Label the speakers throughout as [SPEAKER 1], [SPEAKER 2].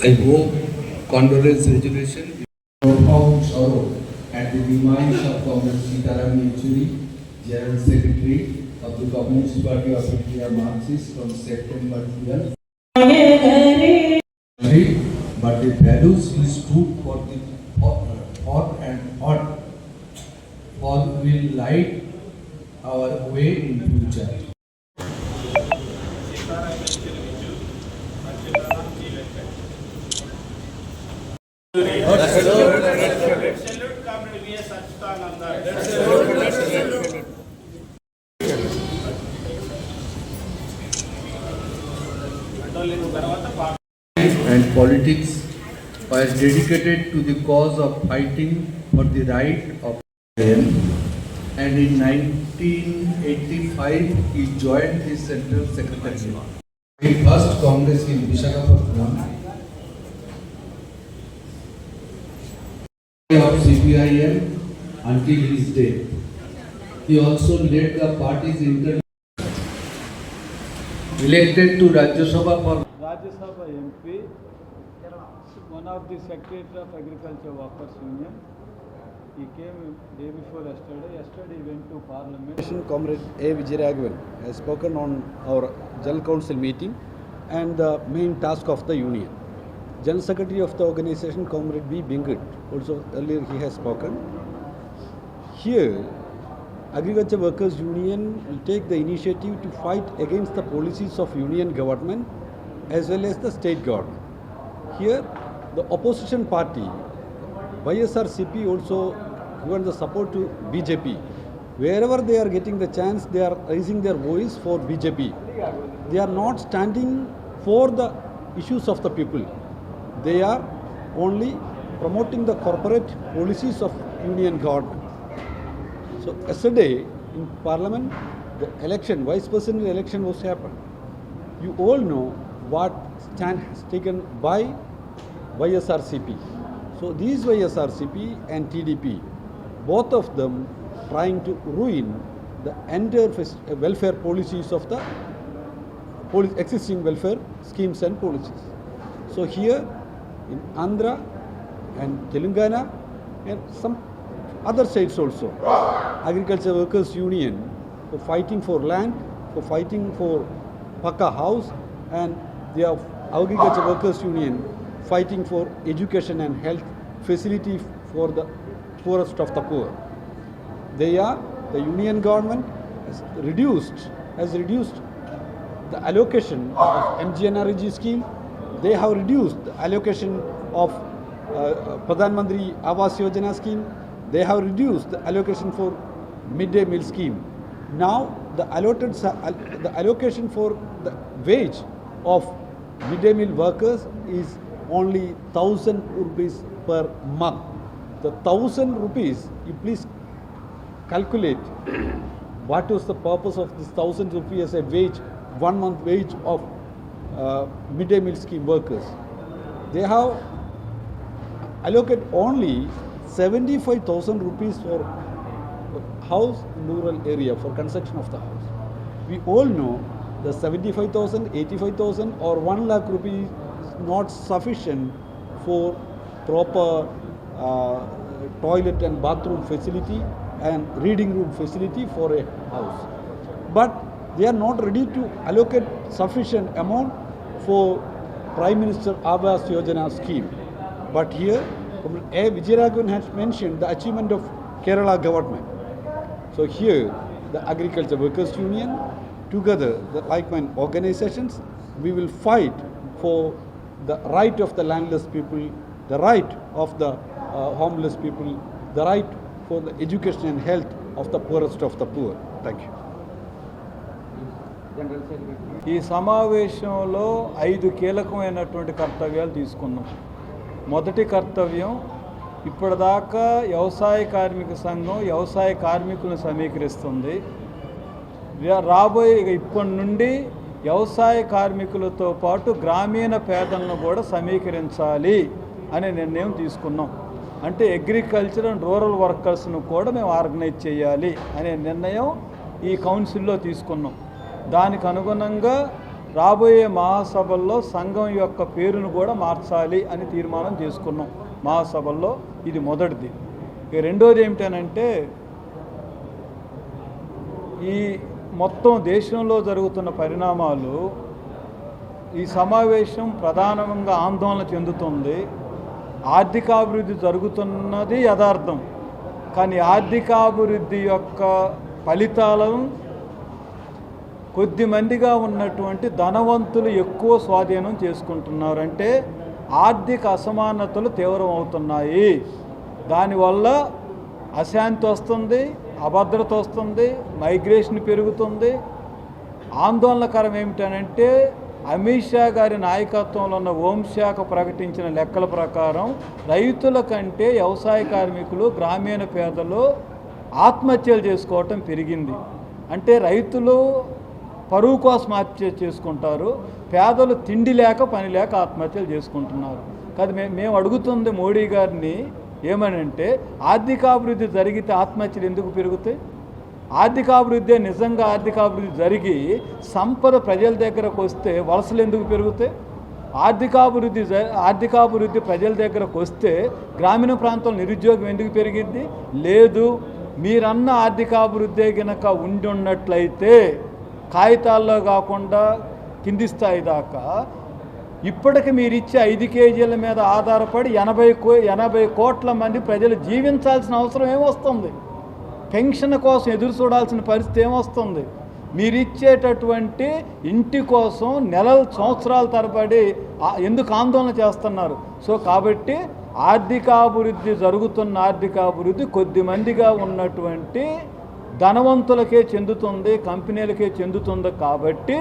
[SPEAKER 1] I hope condolence resolution profound sorrow at the demise of Comrade Sitaram Yechuri, General Secretary of the Communist Party of India Marxist from September 12. But the values he stood for the thought and thought for will light our way in future. And politics was dedicated to the cause of fighting for the right of men. And in 1985, he joined the Central. The first Congress in Visakhapatnam of CPIM until his death. He also led the party's inter elected to Rajya Sabha for
[SPEAKER 2] Rajya Sabha MP, one of the Secretary of Agriculture Workers Union. He came day before yesterday. Yesterday he went to Parliament.
[SPEAKER 3] Comrade A. Vijayaraghavan has spoken on our General Council meeting and the main task of the union. General Secretary of the organization, Comrade B. Bingut, also earlier he has spoken. Here, Agriculture Workers Union will take the initiative to fight against the policies of union government as well as the state government. Here, the opposition party, YSRCP also given the support to BJP. Wherever they are getting the chance, they are raising their voice for BJP. They are not standing for the issues of the people. They are only promoting the corporate policies of union government. So yesterday in Parliament, the election, Vice President election was happened. You all know what stand has taken by YSRCP. So these YSRCP and TDP, both of them trying to ruin the entire welfare policies of the existing welfare schemes and policies. So here in Andhra and Telangana and some other states also, Agriculture Workers Union for fighting for land, for fighting for Paka house and are Agriculture Workers Union fighting for education and health facility for the poorest of the poor. They are, the union government has reduced, has reduced the allocation of MGNRG scheme. They have reduced the allocation of uh, Pradhan Mantri Awas Yojana scheme. They have reduced the allocation for midday meal scheme. Now the allotted the allocation for the wage of midday meal workers is only thousand rupees per month. The thousand rupees, you please calculate what was the purpose of this thousand rupees as a wage, one month wage of midday meal scheme workers. They have allocated only 75,000 rupees for house in rural area for construction of the house. We all know the 75,000, 85,000 or 1 lakh rupees is not sufficient for proper uh, toilet and bathroom facility and reading room facility for a house. But they are not ready to allocate sufficient amount for Prime Minister Abbas Yojana scheme. But here, A. Vijayaraghavan has mentioned the achievement of Kerala government. So here, the Agriculture Workers Union, together, the like-minded organizations, we will fight for the right of the landless people, the right of the uh, homeless people, the right for the education and health of the poorest of the poor. Thank you.
[SPEAKER 2] ఈ సమావేశంలో ఐదు కీలకమైనటువంటి కర్తవ్యాలు తీసుకున్నాం. మొదటి కర్తవ్యం ఇప్పటిదాకా వ్యవసాయ కార్మిక సంఘం వ్యవసాయ కార్మికులను సమీకరిస్తుంది. రాబోయే ఇప్పటి నుండి వ్యవసాయ కార్మికులతో పాటు గ్రామీణ పేదలను కూడా సమీకరించాలి అనే నిర్ణయం తీసుకున్నాం. అంటే అగ్రికల్చర్ అండ్ రూరల్ వర్కర్స్ను కూడా మేము ఆర్గనైజ్ చేయాలి అనే నిర్ణయం ఈ కౌన్సిల్లో తీసుకున్నాం. దానికి అనుగుణంగా రాబోయే మహాసభల్లో సంఘం యొక్క పేరును కూడా మార్చాలి అని తీర్మానం చేసుకున్నాం. మహాసభల్లో ఇది మొదటిది. ఇక రెండోది ఏమిటనంటే ఈ మొత్తం దేశంలో జరుగుతున్న పరిణామాలు ఈ సమావేశం ప్రధానంగా ఆందోళన చెందుతుంది. ఆర్థికాభివృద్ధి జరుగుతున్నది యథార్థం. కానీ ఆర్థికాభివృద్ధి యొక్క ఫలితాలను కొద్ది మందిగా ఉన్నటువంటి ధనవంతులు ఎక్కువ స్వాధీనం చేసుకుంటున్నారు అంటే ఆర్థిక అసమానతలు తీవ్రం అవుతున్నాయి దానివల్ల అశాంతి వస్తుంది అభద్రత వస్తుంది మైగ్రేషన్ పెరుగుతుంది. ఆందోళనకరం ఏమిటనంటే అమిత్ షా గారి నాయకత్వంలో ఉన్న హోంశాఖ ప్రకటించిన లెక్కల ప్రకారం రైతుల కంటే వ్యవసాయ కార్మికులు గ్రామీణ పేదలు ఆత్మహత్యలు చేసుకోవటం పెరిగింది. అంటే రైతులు పరువు కోసం ఆత్మహత్య చేసుకుంటారు పేదలు తిండి లేక పని లేక ఆత్మహత్యలు చేసుకుంటున్నారు. కాదు మేము మేము అడుగుతుంది మోడీ గారిని ఏమనంటే ఆర్థికాభివృద్ధి జరిగితే ఆత్మహత్యలు ఎందుకు పెరుగుతాయి? ఆర్థికాభివృద్ధి నిజంగా ఆర్థికాభివృద్ధి జరిగి సంపద ప్రజల దగ్గరకు వస్తే వలసలు ఎందుకు పెరుగుతాయి? ఆర్థికాభివృద్ధి జ- ఆర్థికాభివృద్ధి ప్రజల దగ్గరకు వస్తే గ్రామీణ ప్రాంతంలో నిరుద్యోగం ఎందుకు పెరిగింది లేదు మీరన్న ఆర్థికాభివృద్ధి గనక ఉండి ఉన్నట్లయితే కాగితాల్లో కాకుండా కింది స్థాయి దాకా ఇప్పటికి మీరు ఇచ్చే ఐదు కేజీల మీద ఆధారపడి ఎనభై కో ఎనభై కోట్ల మంది ప్రజలు జీవించాల్సిన అవసరం ఏమొస్తుంది? పెన్షన్ కోసం ఎదురు చూడాల్సిన పరిస్థితి ఏమొస్తుంది? మీరు ఇచ్చేటటువంటి ఇంటి కోసం నెలల సంవత్సరాల తరబడి ఎందుకు ఆందోళన చేస్తున్నారు? సో కాబట్టి ఆర్థికాభివృద్ధి జరుగుతున్న ఆర్థికాభివృద్ధి కొద్ది మందిగా ఉన్నటువంటి ధనవంతులకే చెందుతుంది కంపెనీలకే చెందుతుంది కాబట్టి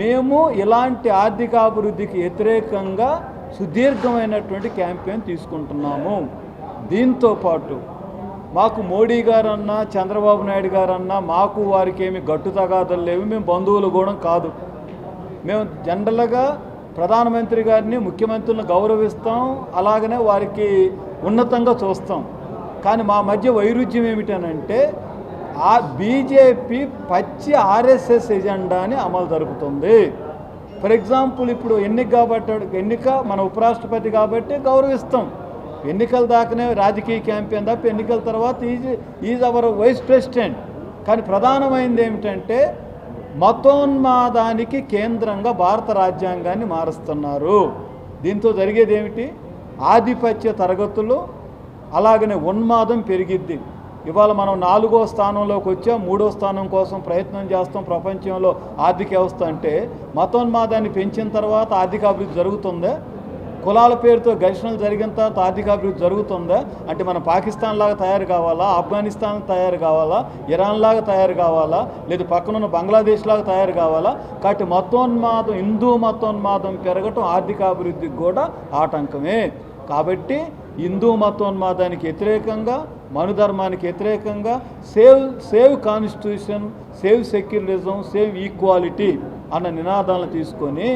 [SPEAKER 2] మేము ఇలాంటి ఆర్థికాభివృద్ధికి వ్యతిరేకంగా సుదీర్ఘమైనటువంటి క్యాంపెయిన్ తీసుకుంటున్నాము. దీంతో పాటు మాకు మోడీ గారన్నా చంద్రబాబు నాయుడు గారన్నా మాకు వారికి ఏమి గట్టు తగాదలు లేవు మేము బంధువులు కూడా కాదు. మేము జనరల్గా ప్రధానమంత్రి గారిని ముఖ్యమంత్రులను గౌరవిస్తాం అలాగనే వారికి ఉన్నతంగా చూస్తాం. కానీ మా మధ్య వైరుధ్యం ఏమిటనంటే ఆ బీజేపీ పచ్చి ఆర్ఎస్ఎస్ ఎజెండాని అమలు జరుపుతుంది. ఫర్ ఎగ్జాంపుల్ ఇప్పుడు ఎన్నిక కాబట్టి ఎన్నిక మన ఉపరాష్ట్రపతి కాబట్టి గౌరవిస్తాం. ఎన్నికల దాకానే రాజకీయ క్యాంపెయిన్ తప్ప ఎన్నికల తర్వాత is is our vice president. కానీ ప్రధానమైనది ఏమిటంటే మతోన్మాదానికి కేంద్రంగా భారత రాజ్యాంగాన్ని మారుస్తున్నారు. దీంతో జరిగేది ఏమిటి? ఆధిపత్య తరగతులు అలాగనే ఉన్మాదం పెరిగిద్ది. ఇవాళ మనం నాలుగో స్థానంలోకి వచ్చాం మూడో స్థానం కోసం ప్రయత్నం చేస్తాం ప్రపంచంలో ఆర్థిక వ్యవస్థ అంటే. మతోన్మాదాన్ని పెంచిన తర్వాత ఆర్థిక అభివృద్ధి జరుగుతుందా? కులాల పేరుతో ఘర్షణలు జరిగిన తర్వాత ఆర్థికాభివృద్ధి జరుగుతుందా? అంటే మన పాకిస్తాన్ లాగా తయారు కావాలా? ఆఫ్ఘనిస్తాన్ తయారు కావాలా? ఇరాన్ లాగా తయారు కావాలా? లేదా పక్కనున్న బంగ్లాదేశ్ లాగా తయారు కావాలా? కాబట్టి మతోన్మాదం హిందూ మతోన్మాదం పెరగటం ఆర్థికాభివృద్ధికి కూడా ఆటంకమే. కాబట్టి హిందూ మతోన్మాదానికి వ్యతిరేకంగా మనుధర్మానికి వ్యతిరేకంగా save save constitution save secularism save equality అన్న నినాదాలను తీసుకొని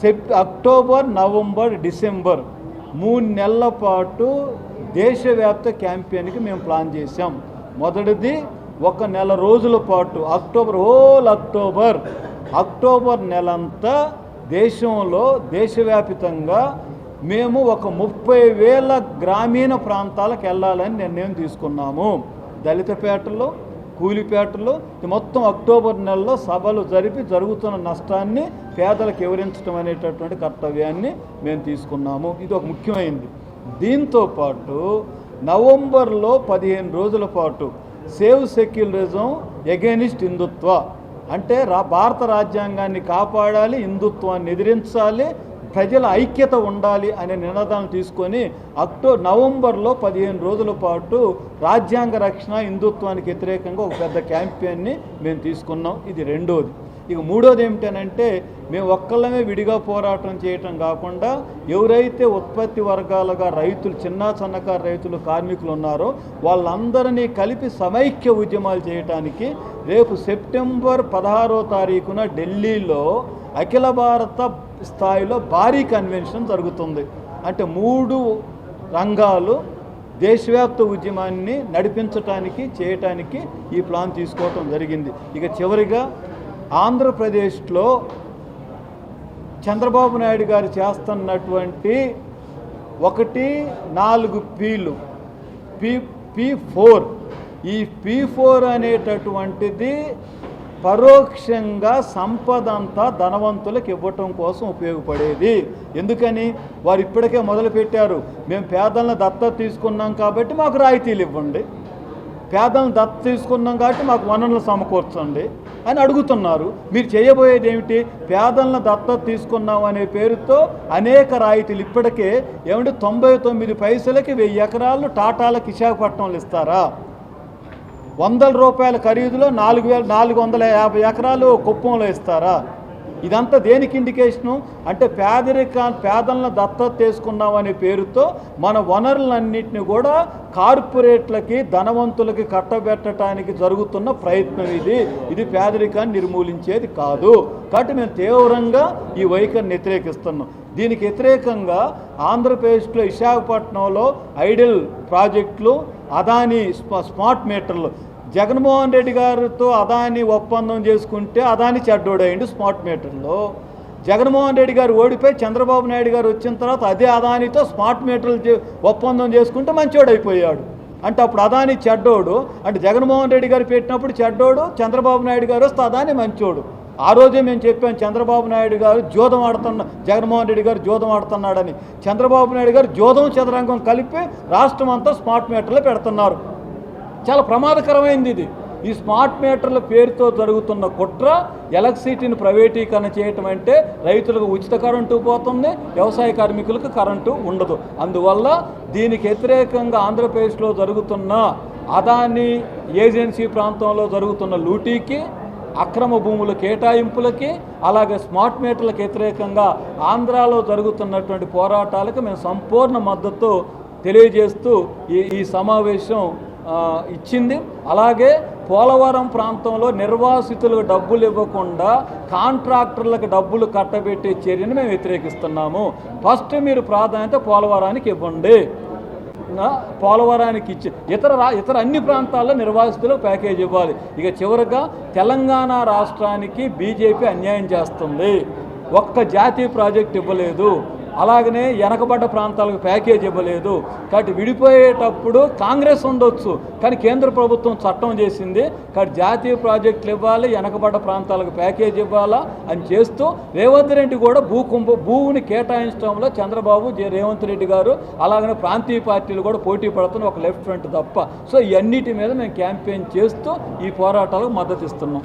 [SPEAKER 2] సెప్ అక్టోబర్ నవంబర్ డిసెంబర్ మూడు నెలల పాటు దేశవ్యాప్త క్యాంపెయిన్కి మేము ప్లాన్ చేశాం. మొదటిది ఒక నెల రోజుల పాటు అక్టోబర్ హోల్ అక్టోబర్ అక్టోబర్ నెలంతా దేశంలో దేశవ్యాపితంగా మేము ఒక ముప్పై వేల గ్రామీణ ప్రాంతాలకు వెళ్ళాలని నిర్ణయం తీసుకున్నాము. దళితపేటలో కూలిపేటలో మొత్తం అక్టోబర్ నెలలో సభలు జరిపి జరుగుతున్న నష్టాన్ని పేదలకు వివరించడం అనేటటువంటి కర్తవ్యాన్ని మేము తీసుకున్నాము. ఇది ఒక ముఖ్యమైనది. దీంతో పాటు నవంబర్లో పదిహేను రోజుల పాటు సేవ్ సెక్యులరిజం ఎగెనిస్ట్ హిందుత్వ అంటే రా భారత రాజ్యాంగాన్ని కాపాడాలి హిందుత్వాన్ని ఎదిరించాలి ప్రజల ఐక్యత ఉండాలి అనే నినాదాలు తీసుకొని అక్టో నవంబర్లో పదిహేను రోజుల పాటు రాజ్యాంగ రక్షణ హిందుత్వానికి వ్యతిరేకంగా ఒక పెద్ద క్యాంపెయిన్ని మేము తీసుకున్నాం. ఇది రెండోది. ఇక మూడోది ఏమిటనంటే మేము ఒక్కళ్ళమే విడిగా పోరాటం చేయటం కాకుండా ఎవరైతే ఉత్పత్తి వర్గాలుగా రైతులు చిన్న సన్నకారు రైతులు కార్మికులు ఉన్నారో వాళ్ళందరినీ కలిపి సమైక్య ఉద్యమాలు చేయటానికి రేపు సెప్టెంబర్ పదహారో తారీఖున ఢిల్లీలో అఖిల భారత స్థాయిలో భారీ కన్వెన్షన్ జరుగుతుంది. అంటే మూడు రంగాలు దేశవ్యాప్త ఉద్యమాన్ని నడిపించటానికి చేయటానికి ఈ ప్లాన్ తీసుకోవటం జరిగింది. ఇక చివరిగా ఆంధ్రప్రదేశ్లో చంద్రబాబు నాయుడు గారు చేస్తున్నటువంటి ఒకటి నాలుగు పీలు పీ పీ ఫోర్. ఈ పీ ఫోర్ అనేటటువంటిది పరోక్షంగా సంపద అంతా ధనవంతులకు ఇవ్వటం కోసం ఉపయోగపడేది. ఎందుకని? వారు ఇప్పటికే మొదలుపెట్టారు మేము పేదలను దత్త తీసుకున్నాం కాబట్టి మాకు రాయితీలు ఇవ్వండి. పేదలను దత్త తీసుకున్నాం కాబట్టి మాకు వనరులు సమకూర్చండి అని అడుగుతున్నారు. మీరు చేయబోయేది ఏమిటి? పేదలను దత్త తీసుకున్నాం అనే పేరుతో అనేక రాయితీలు ఇప్పటికే ఏమంటే తొంభై తొమ్మిది పైసలకి వెయ్యి ఎకరాలు టాటాలకు విశాఖపట్నంలో ఇస్తారా? వందల రూపాయల ఖరీదులో నాలుగు వేల నాలుగు వందల యాభై ఎకరాలు కుప్పంలో ఇస్తారా? ఇదంతా దేనికి ఇండికేషను అంటే పేదరిక పేదలను దత్తత తీసుకున్నామనే పేరుతో మన వనరులన్నింటినీ కూడా కార్పొరేట్లకి ధనవంతులకి కట్టబెట్టడానికి జరుగుతున్న ప్రయత్నం ఇది. ఇది పేదరికాన్ని నిర్మూలించేది కాదు. కాబట్టి మేము తీవ్రంగా ఈ వైఖరిని వ్యతిరేకిస్తున్నాం. దీనికి వ్యతిరేకంగా ఆంధ్రప్రదేశ్లో విశాఖపట్నంలో ఐడిల్ ప్రాజెక్టులు అదాని స్మార్ట్ మీటర్లు జగన్మోహన్ రెడ్డి గారితో అదాని ఒప్పందం చేసుకుంటే అదాని చెడ్డోడైండు స్మార్ట్ మీటర్లో. జగన్మోహన్ రెడ్డి గారు ఓడిపోయి చంద్రబాబు నాయుడు గారు వచ్చిన తర్వాత అదే అదానితో స్మార్ట్ మీటర్లు చే- ఒప్పందం చేసుకుంటే మంచోడైపోయాడు. అంటే అప్పుడు అదాని చెడ్డోడు అంటే జగన్మోహన్ రెడ్డి గారు పెట్టినప్పుడు చెడ్డోడు చంద్రబాబు నాయుడు గారు వస్తే అదాని మంచోడు. ఆ రోజే మేము చెప్పాం చంద్రబాబు నాయుడు గారు జోదం ఆడుతున్న జగన్మోహన్ రెడ్డి గారు జోదం ఆడుతున్నాడని. చంద్రబాబు నాయుడు గారు జోదం చదరంగం కలిపి రాష్ట్రం అంతా స్మార్ట్ మీటర్లు పెడుతున్నారు. చాలా ప్రమాదకరమైంది ఇది. ఈ స్మార్ట్ మీటర్ల పేరుతో జరుగుతున్న కుట్ర ఎలక్ట్రిసిటీని ప్రైవేటీకరణ చేయటం అంటే రైతులకు ఉచిత కరెంటు పోతుంది వ్యవసాయ కార్మికులకు కరెంటు ఉండదు. అందువల్ల దీనికి వ్యతిరేకంగా ఆంధ్రప్రదేశ్లో జరుగుతున్న అదాని ఏజెన్సీ ప్రాంతంలో జరుగుతున్న లూటీకి అక్రమ భూముల కేటాయింపులకి అలాగే స్మార్ట్ మీటర్లకు వ్యతిరేకంగా ఆంధ్రాలో జరుగుతున్నటువంటి పోరాటాలకు మేము సంపూర్ణ మద్దతు తెలియజేస్తూ ఈ ఈ సమావేశం ఇచ్చింది. అలాగే పోలవరం ప్రాంతంలో నిర్వాసితులకు డబ్బులు ఇవ్వకుండా కాంట్రాక్టర్లకు డబ్బులు కట్టబెట్టే చర్యను మేము వ్యతిరేకిస్తున్నాము. ఫస్ట్ మీరు ప్రాధాన్యత పోలవరానికి ఇవ్వండి. పోలవరానికి ఇచ్చి ఇతర ఇతర అన్ని ప్రాంతాల్లో నిర్వాసితులకు ప్యాకేజ్ ఇవ్వాలి. ఇక చివరిగా తెలంగాణ రాష్ట్రానికి బీజేపీ అన్యాయం చేస్తుంది. ఒక్క జాతీయ ప్రాజెక్ట్ ఇవ్వలేదు. అలాగనే వెనకబడ్డ ప్రాంతాలకు ప్యాకేజ్ ఇవ్వలేదు. కాబట్టి విడిపోయేటప్పుడు కాంగ్రెస్ ఉండొచ్చు కానీ కేంద్ర ప్రభుత్వం చట్టం చేసింది. కాబట్టి జాతీయ ప్రాజెక్టులు ఇవ్వాలి వెనకబడ్డ ప్రాంతాలకు ప్యాకేజ్ ఇవ్వాలా అని చేస్తూ రేవంత్ రెడ్డి కూడా భూ కుంభ భూమిని కేటాయించడంలో చంద్రబాబు జె రేవంత్ రెడ్డి గారు అలాగనే ప్రాంతీయ పార్టీలు కూడా పోటీ పడుతున్న ఒక లెఫ్ట్ ఫ్రంట్ తప్ప. సో ఇవన్నిటి మీద మేము క్యాంపెయిన్ చేస్తూ ఈ పోరాటాలకు మద్దతు ఇస్తున్నాం.